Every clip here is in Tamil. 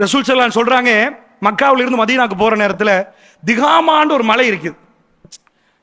ரசூல் சல்லான் சொல்றாங்க மக்காவில் இருந்து மதீனாக்கு போற நேரத்தில் திகாமான்னு ஒரு மலை இருக்குது.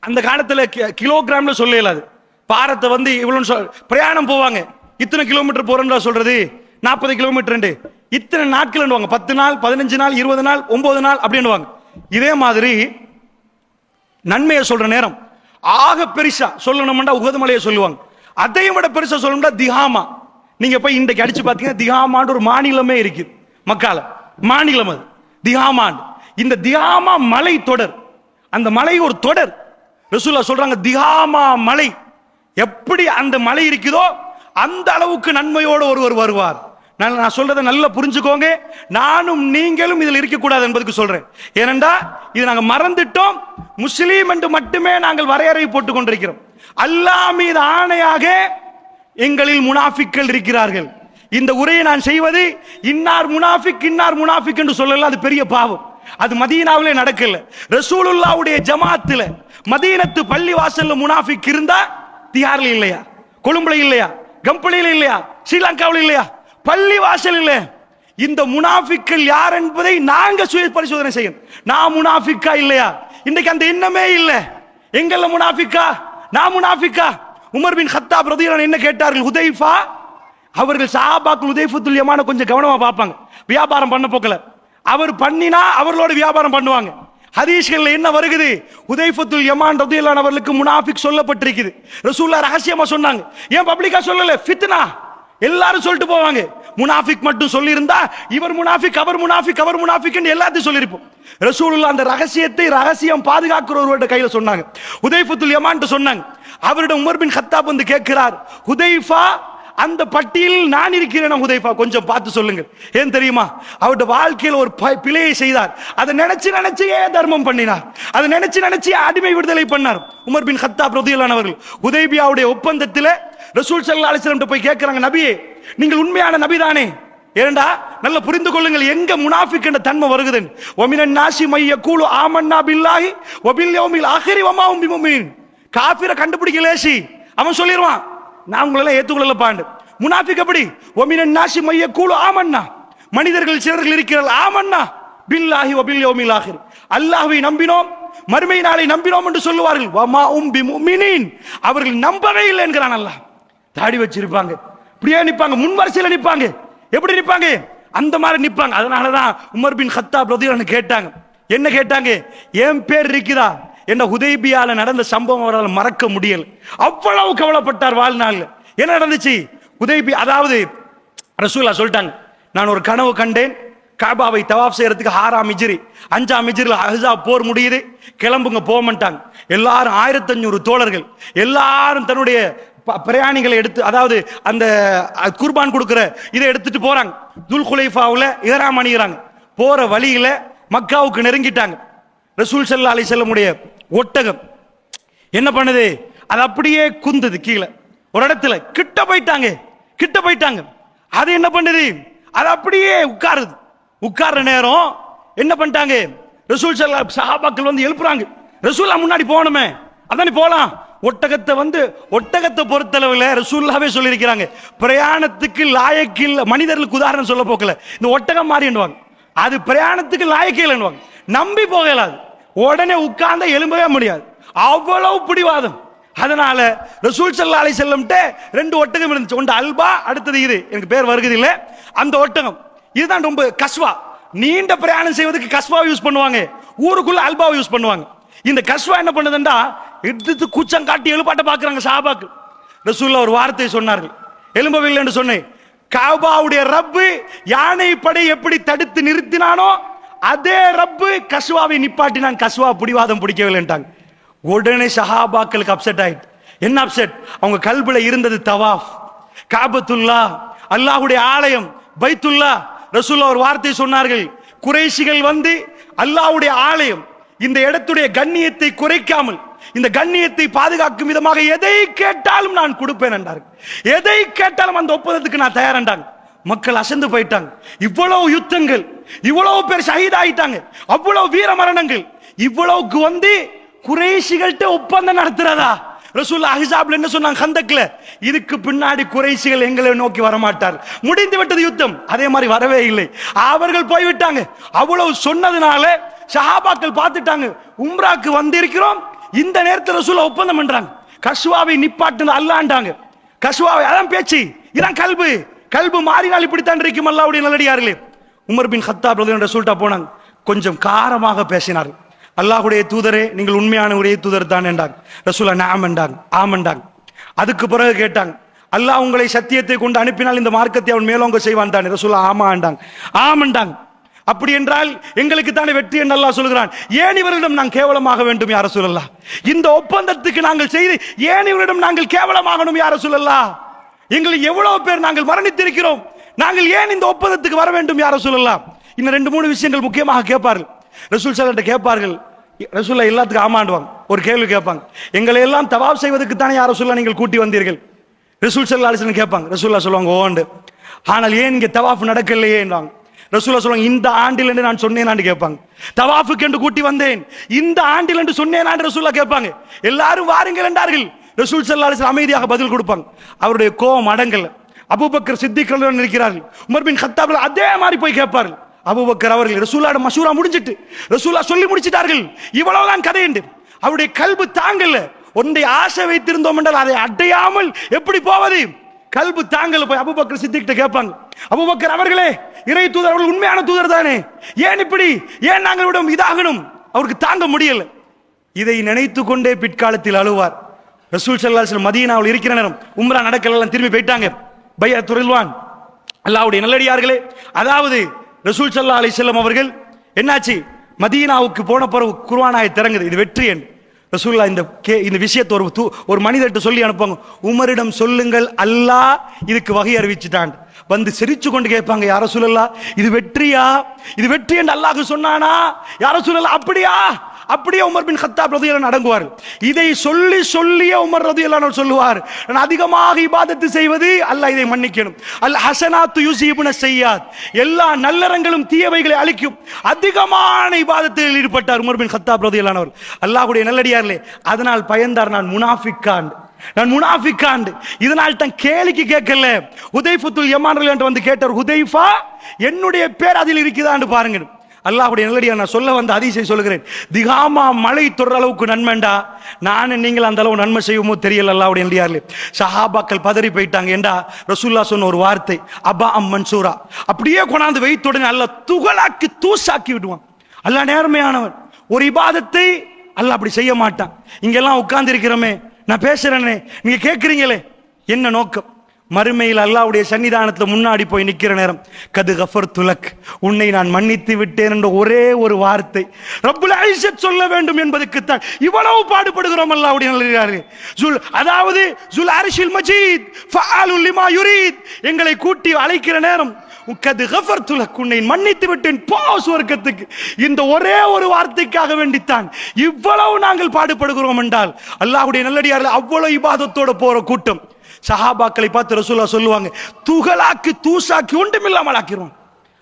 அந்த காலத்தில் கி- கிலோகிராம்ல சொல்ல இயலாது. பாரத்தை வந்து இவ்வளோன்னு சொல்- பிரயாணம் போவாங்க. இத்தனை கிலோமீட்டர் போறேன்றா சொல்றது? நாற்பது கிலோமீட்டர் இத்தனை நாட்கள் பத்து நாள் பதினஞ்சு நாள் இருபது நாள் ஒன்பது நாள் அப்படின்னுவாங்க. இதே மாதிரி நன்மையை சொல்ற நேரம். ஆக பெருசா சொல்லணும்னா உகதமலையை சொல்லுவாங்க. அதையும் விட பெருசா சொல்லணும்னா திகாமா. நீங்க போய் இன்றைக்கு அடிச்சு பார்த்தீங்கன்னா திகாமான்ற ஒரு மாநிலமே இருக்குது. மக்கால மாநிலம் அது. திகாமான் இந்த திகாமா மலை தொடர். அந்த மலை ஒரு தொடர். ரசூல்லா சொல்றாங்க திகாமா மலை. எப்படி அந்த மலை இருக்குதோ அந்த அளவுக்கு நன்மையோடு ஒருவர் வருவார். நான் நான் சொல்றதை நல்லா புரிஞ்சுக்கோங்க. நானும் நீங்களும் இதில் இருக்கக்கூடாது என்பதுக்கு சொல்றேன். ஏனென்றா இது நாங்கள் மறந்துட்டோம். முஸ்லீம் என்று மட்டுமே நாங்கள் வரையறை போட்டுக் கொண்டிருக்கிறோம் அல்லாஹ் மீது ஆணையாக எங்களில் முனாஃபிக்கள் இருக்கிறார்கள். இந்த உரையை நான் செய்வது இன்னார் முனாஃபிக் இன்னார் முனாஃபிக் என்று சொல்லல அது பெரிய பாவம். அது மதீனாவிலே நடக்கல. ரசூலுல்லாவுடைய ஜமாத்துல மதீனத்து பள்ளி வாசல்ல முனாஃபிக் இருந்தா தியார்ல இல்லையா? கொழும்புல இல்லையா? கம்பளியில இல்லையா? ஸ்ரீலங்காவில் இல்லையா? பள்ளி வாசல் இல்ல. இந்த முனாஃபிக்கள் யார் என்பதை நாங்க சுய பரிசோதனை செய்யணும். நான் முனாஃபிக்கா இல்லையா? இன்னைக்கு அந்த எண்ணமே இல்ல. எங்கல்ல முனாஃபிக்கா? நான் முனாஃபிக்கா? உமர் பின் ஹத்தா பிரதீரன் என்ன கேட்டார்கள்? உதைஃபா அவர்கள் சாபாக்கள் உதைஃபத்துல் யமான கொஞ்சம் கவனமா பார்ப்பாங்க. வியாபாரம் பண்ண போக்கல. அவர் பண்ணினா அவர்களோட வியாபாரம் பண்ணுவாங்க. ஹதீஷ்கள் என்ன வருகுது? உதய்ஃபத்துல் யமான் ரதியல்லாஹு அவர்களுக்கு முனாஃபிக் சொல்லப்பட்டிருக்குது. ரசூல்லா ரகசியமா சொன்னாங்க. ஏன் பப்ளிக்கா சொல்லல? ஃபித்னா. எல்லாரும் சொல்லிட்டு போவாங்க. முனாஃபிக் மட்டும் சொல்லியிருந்தா இவர் முனாஃபிக் அவர் முனாஃபிக் அவர் முனாஃபிக் எல்லாத்தையும் சொல்லியிருப்போம். ரசூலுல்லா அந்த ரகசியத்தை ரகசியம் பாதுகாக்கிற ஒருவர்கிட்ட கையில சொன்னாங்க. உதைஃபத்துல் யமான்ட்டு சொன்னாங்க. அவரிடம் உமர் பின் கத்தாப் வந்து கேட்கிறார். உதைஃபா அந்த பட்டியலில் நான் இருக்கிறேன் ஹுதைஃபா. கொஞ்சம் பார்த்து சொல்லுங்க ஏன் தெரியுமா? அவருடைய வாழ்க்கையில் ஒரு ப- பிழையை செய்தார். அதை நினைச்சு நினைச்சே தர்மம் பண்ணினார். அதை நினைச்சு நினைச்சு அடிமை விடுதலை பண்ணார். உமர் பின் ஹத்தா பிரதியிலானவர்கள் அவர்கள். உதைபியாவுடைய ஒப்பந்தத்தில் ரசூல் சல்லா அலிஸ்லம் போய் கேட்கிறாங்க நபியே நீங்கள் உண்மையான நபிதானே ஏண்டா நல்ல புரிந்து கொள்ளுங்கள் எங்க முனாஃபிக் என்ற தன்மை வருகுது ஒமினன் நாசி மைய கூலு ஆமன்னா பில்லாஹி ஒபில் யோமில் ஆஹிரி வமாவும் பிமுமீன். காஃபிரை கண்டுபிடிக்க லேசி அவன் சொல்லிடுவான் நான் உங்களெல்லாம் ஏத்துக்கொள்ளல பாண்டு முனாஃபிக் எப்படி ஒமினன் நாசி மைய கூலு ஆமண்ணா மனிதர்கள் சிலர்கள் இருக்கிறார்கள் ஆமண்ணா பில்லாஹி ஒபில் யௌமில் ஆஹிர் அல்லாஹ்வை நம்பினோம் மறுமை நாளை நம்பினோம் என்று சொல்லுவார்கள். வமா உம் பிமுமினின் அவர்கள் நம்பவே இல்லை என்கிறான் அல்லாஹ். தாடி வச்சிருப்பாங்க இப்படியே நிற்பாங்க முன் வரிசையில் நிற்பாங்க எப்படி நிற்பாங்க அந்த மாதிரி நிற்பாங்க அதனால தான் உமர் பின் ஹத்தா ரதியல்லாஹு கேட்டாங்க. என்ன கேட்டாங்க? என் பேர் இருக்குதா என்ன உதயபியால நடந்த சம்பவம் அவரால் மறக்க முடியல. அவ்வளவு கவலைப்பட்டார் வாழ்நாள் என்ன நடந்துச்சு? ஹுதைபி அதாவது ரசூலா சொல்லிட்டாங்க நான் ஒரு கனவு கண்டேன் காபாவை தவாப் செய்யறதுக்கு ஆறாம் இஜிரி அஞ்சாம் இஜிரில் அஹ்ஸா போர் முடியுது கிளம்புங்க போகமாட்டாங்க எல்லாரும் ஆயிரத்தி அஞ்சூறு தோழர்கள் எல்லாரும் தன்னுடைய ப- பிரயாணிகளை எடுத்து அதாவது அந்த குர்பான் கொடுக்குற இதை எடுத்துட்டு போறாங்க. துல் குலைஃபாவில் இதராம் அணிகிறாங்க போற வழியில மக்காவுக்கு நெருங்கிட்டாங்க. ரசூல் செல்லா அலி செல்லமுடைய ஒட்டகம். என்ன பண்ணுது? அது அப்படியே குந்துது கீழே. ஒரு இடத்துல கிட்ட போயிட்டாங்க. கிட்ட போயிட்டாங்க. அது என்ன பண்ணுது? அது அப்படியே உட்காருது. உட்கார்ற நேரம் என்ன பண்ணிட்டாங்க? ரசூல் சல்லா சஹாபாக்கள் வந்து எழுப்புறாங்க. ரசூல்லா முன்னாடி போகணுமே. அதானே போகலாம் ஒட்டகத்தை வந்து ஒட்டகத்தை பொறுத்தளவில் ரசூல்லாவே சொல்லியிருக்கிறாங்க. பிரயாணத்துக்கு லாயக்கில்ல மனிதர்களுக்கு உதாரணம் சொல்ல போக்கல. இந்த ஒட்டகம் மாறிடுவாங்க அது பிரயாணத்துக்கு லாயக்கில்லைன்னுவாங்க நம்பி போகலாது. உடனே உட்கார்ந்த எழும்பவே முடியாது. அவ்வளவு பிடிவாதம். அதனால ரசூல் சல்லா அலி செல்லம்ட்ட ரெண்டு ஒட்டகம் இருந்துச்சு. ஒன்று அல்பா அடுத்தது இது. எனக்கு பேர் வருகிறது இல்லை. அந்த ஒட்டகம். இதுதான் ரொம்ப கஸ்வா நீண்ட பிரயாணம் செய்வதற்கு கஸ்வா யூஸ் பண்ணுவாங்க. ஊருக்குள்ள அல்பாவை யூஸ் பண்ணுவாங்க. இந்த கஸ்வா என்ன பண்ணுதுண்டா? எடுத்து குச்சம் காட்டி எழுப்பாட்ட பாக்குறாங்க சாபாக்கு ரசூல்லா ஒரு வார்த்தை சொன்னார்கள். எலும்பவில்லை என்று சொன்னேன். காபாவுடைய ரப்பு யானை படை எப்படி தடுத்து நிறுத்தினானோ அதே ரப்பு கஸ்வாவை நிப்பாட்டினான். கஸ்வா பிடிவாதம் பிடிக்கவில்லைன்ட்டாங்க. உடனே சஹாபாக்களுக்கு அப்செட் ஆயிட்டு. என்ன அப்செட் அவங்க கல்புல இருந்தது தவாஃப். காபத்துல்லா அல்லாஹ்வுடைய ஆலயம் பைத்துல்லா. ரசூல்லா ஒரு வார்த்தை சொன்னார்கள் குறைஷிகள் வந்து அல்லாஹ்வுடைய ஆலயம் இந்த இடத்துடைய கண்ணியத்தை குறைக்காமல் இந்த கண்ணியத்தை பாதுகாக்கும் விதமாக எதை கேட்டாலும் நான் கொடுப்பேன் என்றார் எதை கேட்டாலும் அந்த ஒப்பந்தத்துக்கு நான் தயாரண்டாங்க மக்கள் அசந்து போயிட்டாங்க. இவ்வளவு யுத்தங்கள் இவ்வளவு பேர் ஷஹீதாயிட்டாங்க. அவ்வளவு வீர மரணங்கள் இவ்வளவுக்கு வந்து குறைஷிகள்கிட்ட ஒப்பந்தம் நடத்துறதா? ரசூல் அஹிசாப்ல என்ன சொன்னாங்க? கந்தக்ல இதுக்கு பின்னாடி குறைசிகள் எங்களை நோக்கி வரமாட்டார். முடிந்து விட்டது யுத்தம். அதே மாதிரி வரவே இல்லை. அவர்கள் போய்விட்டாங்க. அவ்வளவு சொன்னதுனால சஹாபாக்கள் பார்த்துட்டாங்க. உம்ராக்கு வந்திருக்கிறோம். இந்த நேரத்தில் ரசூல ஒப்பந்தம் பண்றாங்க. கஸ்வாவை நிப்பாட்டுன்னு அல்லாண்டாங்க கஸ்வாவை அதான் பேச்சு. இதான் கல்பு. கல்பு மாறினால் இப்படித்தான் இருக்கும் அல்லாவுடைய நல்லடியார்களே. உமர் பின் ஹத்தா பிரதர் சொல்லிட்டா போனாங்க. கொஞ்சம் காரமாக பேசினார்கள். அல்லாஹுடைய தூதரே நீங்கள் உண்மையான ஒரே தூதர் தான் என்றாங்க. ரசூலா நாம் என்றாங்க. ஆம் என்றாங்க. அதுக்கு பிறகு கேட்டாங்க. அல்லாஹ் உங்களை சத்தியத்தை கொண்டு அனுப்பினால் இந்த மார்க்கத்தை அவன் மேலோங்க செய்வான் தானே? ரசூலா ஆமா என்றாங்க. ஆம் என்றாங்க. அப்படி என்றால் எங்களுக்கு தானே வெற்றி என்று அல்லாஹ் சொல்கிறான். ஏன் இவரிடம் நாங்கள் கேவலமாக வேண்டும் யார சொல்லலாம் இந்த ஒப்பந்தத்துக்கு நாங்கள் செய்து ஏன் இவரிடம் நாங்கள் கேவலமாகணும் யார சொல்லலாம் எங்களை எவ்வளவு பேர் நாங்கள் மரணித்திருக்கிறோம். நாங்கள் ஏன் இந்த ஒப்பந்தத்துக்கு வர வேண்டும் யார சொல்லலாம் இன்னும் ரெண்டு மூணு விஷயங்கள் முக்கியமாக கேட்பார்கள். ரசூல் சார் கேட்பார்கள். ரசூல்லா எல்லாத்துக்கும் ஆமாண்டுவாங்க. ஒரு கேள்வி கேட்பாங்க. எங்களை எல்லாம் தவாப் செய்வதற்கு தானே யார் ரசூல்லா நீங்கள் கூட்டி வந்தீர்கள்? ரசூல் சல்லா அலிஸ்லாம் கேட்பாங்க. ரசூல்லா சொல்லுவாங்க ஓண்டு. ஆனால் ஏன் இங்கே தவாஃப் நடக்கலையே ரசூல்லா ரசூலா சொல்லுவாங்க இந்த ஆண்டில் என்று நான் சொன்னேன் கேட்பாங்க. தவாஃபுக்கு என்று கூட்டி வந்தேன். இந்த ஆண்டில் என்று சொன்னேன் ரசூலா கேட்பாங்க. எல்லாரும் வாருங்கள் என்றார்கள். ரசூல் சல்லா அலிஸ்லாம் அமைதியாக பதில் கொடுப்பாங்க. அவருடைய கோபம் அடங்கல. அபூபக்கர் சித்திகளுடன் இருக்கிறார்கள். உமர் பின் கத்தாப்ல அதே மாதிரி போய் கேட்பார்கள். அபூபக்கர் அவர்கள் ரசூலாட மசூரா முடிஞ்சிட்டு ரசூலா சொல்லி முடிச்சிட்டார்கள். இவ்வளவுதான் கதை என்று. அவருடைய கல்பு தாங்கல. ஒன்றை ஆசை வைத்திருந்தோம் என்றால் அதை அடையாமல் எப்படி போவது? கல்பு தாங்கல போய் அபுபக்கர் சித்திக்கிட்ட கேட்பாங்க. அபூபக்கர் அவர்களே இறை தூதர் அவர்கள் உண்மையான தூதர் தானே. ஏன் இப்படி? ஏன் நாங்கள் விடும் இதாகணும்? அவருக்கு தாங்க முடியல. இதை நினைத்து கொண்டே பிற்காலத்தில் அழுவார். ரசூல் சல்லாஹ் அவள் இருக்கிற நேரம் உம்ரா நடக்கலாம் திரும்பி போயிட்டாங்க. பையா துறைவான் அல்லாவுடைய நல்லடியார்களே அதாவது ரசூல் சல்லா அலிசல்லம் அவர்கள் என்னாச்சு? மதீனாவுக்கு போன பிறகு குர்ஆனாய் திறங்குது இது வெற்றி எண் ரசூல்லா இந்த கே இந்த விஷயத்தை ஒரு தூ ஒரு மனிதர்கிட்ட சொல்லி அனுப்புவாங்க. உமரிடம் சொல்லுங்கள். அல்லாஹ் இதுக்கு வகை அறிவிச்சுட்டான். வந்து சிரிச்சு கொண்டு கேட்பாங்க யார சொல்லலா இது வெற்றியா? இது வெற்றி என்று அல்லாஹ் சொன்னானா? யார சொல்லலா அப்படியா? அப்படியே உமர் பின் ஹத்தாப் ரதியல்லான் அடங்குவார். இதை சொல்லி சொல்லிய உமர் ரதியல்லான் சொல்லுவார். நான் அதிகமாக இபாதத்து செய்வது அல்லாஹ் இதை மன்னிக்கணும். அல் ஹசனாத்து யூசிபுன செய்யாத் எல்லா நல்லறங்களும் தீயவைகளை அழிக்கும். அதிகமான இபாதத்தில் ஈடுபட்டார் உமர் பின் கத்தாப் ரதியல்லானவர் அல்லாஹுடைய நல்லடியார்களே அதனால் பயந்தார் நான் முனாஃபிக்கான் நான் முனாஃபிக்காண்டு. இதனால் தான் கேலிக்கு கேட்கல. ஹுதைஃபத்துல் யமான் என்று வந்து கேட்டார் உதைஃபா என்னுடைய பேர் அதில் இருக்குதான்னு பாருங்க அல்லாஹுடைய நல்லடியா நான் சொல்ல வந்த அதிசயம் சொல்கிறேன் திகாமா மழை தொடர அளவுக்கு நன்மைண்டா? நான் நீங்கள் அந்த அளவு நன்மை செய்வோமோ தெரியல அல்லாவுடைய நல்லடியார்களே சஹாபாக்கள் பதறி போயிட்டாங்க. ஏண்டா? ரசூல்லா சொன்ன ஒரு வார்த்தை அபா அம் மன்சூரா. அப்படியே கொண்டாந்து வைத்துடனே அல்ல துகளாக்கி தூசாக்கி விடுவான். அல்ல நேர்மையானவன். ஒரு இபாதத்தை அல்ல அப்படி செய்ய மாட்டான். இங்கெல்லாம் உட்கார்ந்து இருக்கிறோமே நான் பேசுறேனே நீங்க கேட்குறீங்களே என்ன நோக்கம்? மறுமையில் அல்லாவுடைய சன்னிதானத்தில் முன்னாடி போய் நிற்கிற நேரம் கது கஃபர் துலக் உன்னை நான் மன்னித்து விட்டேன் என்ற ஒரே ஒரு வார்த்தை. ரப்புல் ஐஷத் சொல்ல வேண்டும் என்பதுக்குத்தான் இவ்வளவு பாடுபடுகிறோம் அல்லாவுடைய நல்லே ஜுல் அதாவது ஜுல் அரிஷில் மஜீத் ஃபஆலுல் லிமா யுரீத் எங்களை கூட்டி அழைக்கிற நேரம் கது கஃபர் துலக் உன்னை மன்னித்து விட்டேன் போ சுவர்க்கத்துக்கு இந்த ஒரே ஒரு வார்த்தைக்காக வேண்டித்தான் இவ்வளவு நாங்கள் பாடுபடுகிறோம் என்றால் அல்லாஹ்வுடைய நல்லடியார்கள் அவ்வளவு இபாதத்தோட போற கூட்டம். சஹாபாக்களை பார்த்து ரசூலா சொல்லுவாங்க துகளாக்கி தூசாக்கி ஒன்றுமில்லாமல் ஆக்கிடுவான்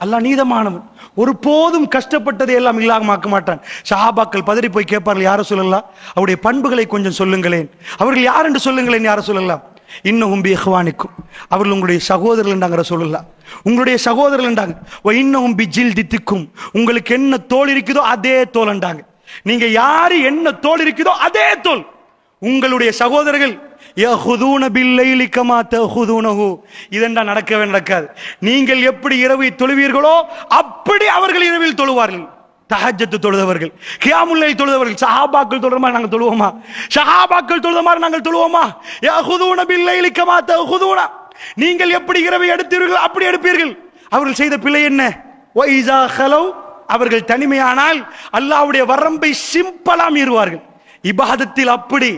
அல்லாஹ் நீதமானவன். ஒரு போதும் கஷ்டப்பட்டதை எல்லாம் இல்லாம ஆக்க மாட்டான். சஹாபாக்கள் பதறி போய் கேட்பார்கள் யாரை சொல்லலாம் அவருடைய பண்புகளை கொஞ்சம் சொல்லுங்களேன். அவர்கள் யார் என்று சொல்லுங்களேன் யாரை சொல்லலாம் இன்னும் பி இஹ்வானிக்கும். அவர்கள் உங்களுடைய சகோதரர்கள் என்றாங்க சொல்லலாம் உங்களுடைய சகோதரர்கள் என்றாங்க இன்னும் பி ஜில் தித்திக்கும் உங்களுக்கு என்ன தோல் இருக்குதோ அதே தோல் என்றாங்க. நீங்க யாரு என்ன தோல் இருக்குதோ அதே தோல். உங்களுடைய சகோதரர்கள் யஹுதூன பில்லைலி கமா இதெண்டா நடக்கவே நடக்காது. நீங்கள் எப்படி இரவை தொழுவீர்களோ அப்படி அவர்கள் இரவில் தொழுவார்கள். தஹஜத்து தொழுதவர்கள் கியாமுல்லை தொழுதவர்கள் சஹாபாக்கள் தொழுற மாதிரி நாங்கள் தொழுவோமா? சஹாபாக்கள் தொழுத மாதிரி நாங்கள் தொழுவோமா? யஹுதூன பில்லைலி கமா தஹுதூன. நீங்கள் எப்படி இரவை எடுத்தீர்களோ அப்படி எடுப்பீர்கள். அவர்கள் செய்த பிழை என்ன? ஒய்ஸா ஹலோ அவர்கள் தனிமையானால் அல்லாஹ்வுடைய வரம்பை சிம்பிளா மீறுவார்கள். இபாதத்தில் அப்படி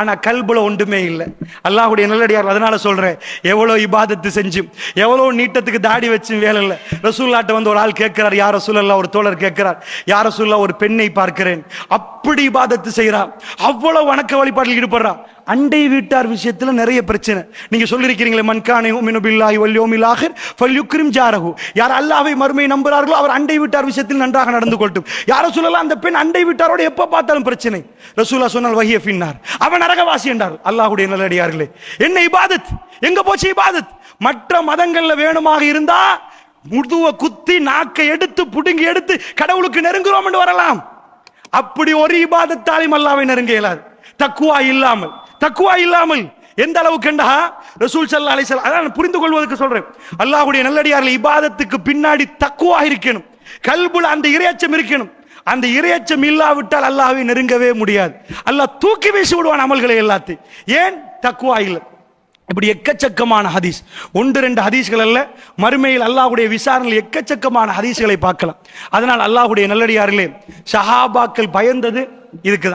ஆனா கல்புல ஒன்றுமே இல்லை. அல்லாஹுடைய நல்லடியார் அதனால சொல்றேன் எவ்வளவு இபாதத்து செஞ்சும் எவ்வளவு நீட்டத்துக்கு தாடி வச்சும் வேலை இல்லை. ரசூல்லாட்ட வந்து ஒரு ஆள் கேட்கிறார் யார் ரசூலல்லா ஒரு தோழர் கேட்கிறார் யார் ரசூல்லா ஒரு பெண்ணை பார்க்கிறேன். அப்படி இபாதத்து செய்கிறார் அவ்வளவு வணக்க வழிபாட்டில் ஈடுபடுறா. அண்டை வீட்டார் விஷயத்துல நிறைய பிரச்சனை. நீங்க சொல்லிருக்கிறீங்களே மன்கானை உமினு பில்லாஹி வல்யோமில் ஃபல்யுக்ரிம் ஜாரகு யார் அல்லாவை மறுமை நம்புறார்களோ அவர் அண்டை வீட்டார் விஷயத்தில் நன்றாக நடந்து கொள்ளட்டும். யார சொல்லலாம் அந்த பெண் அண்டை வீட்டாரோட எப்போ பார்த்தாலும் பிரச்சனை. ரசூலா சொன்னால் வகிய பின்னார் அவன் நரகவாசி என்றார். அல்லாஹுடைய நல்லடியார்களே என்ன இபாதத்? எங்க போச்சு இபாதத்? மற்ற மதங்கள்ல வேணுமாக இருந்தா முதுவ குத்தி நாக்கை எடுத்து புடுங்கி எடுத்து கடவுளுக்கு நெருங்குறோம் என்று வரலாம். அப்படி ஒரு இபாதத்தாலையும் அல்லாவை நெருங்க இயலாது. தக்குவா இல்லாமல் தக்குவா இல்லாமல். எந்த அளவுக்கு என்றா? ரசூல் சல்லா அலிசல் அதான் புரிந்து கொள்வதற்கு சொல்றேன். அல்லாஹ்வுடைய நல்லடியார்கள் இபாதத்துக்கு பின்னாடி தக்குவா இருக்கணும். கல்புல அந்த இரையச்சம் இருக்கணும். அந்த இரையச்சம் இல்லாவிட்டால் அல்லாவை நெருங்கவே முடியாது. அல்லாஹ் தூக்கி வீசி விடுவான் அமல்களை எல்லாத்தையும். ஏன்? தக்குவா இல்லை இப்படி எக்கச்சக்கமான ஹதீஸ். ஒன்று ரெண்டு ஹதீஸ்கள் அல்ல. மறுமையில் அல்லாஹுடைய விசாரணையில் எக்கச்சக்கமான ஹதீஸ்களை பார்க்கலாம். அதனால் அல்லாஹுடைய நல்லடியார்களே ஷஹாபாக்கள் பயந்தது இதுக்கு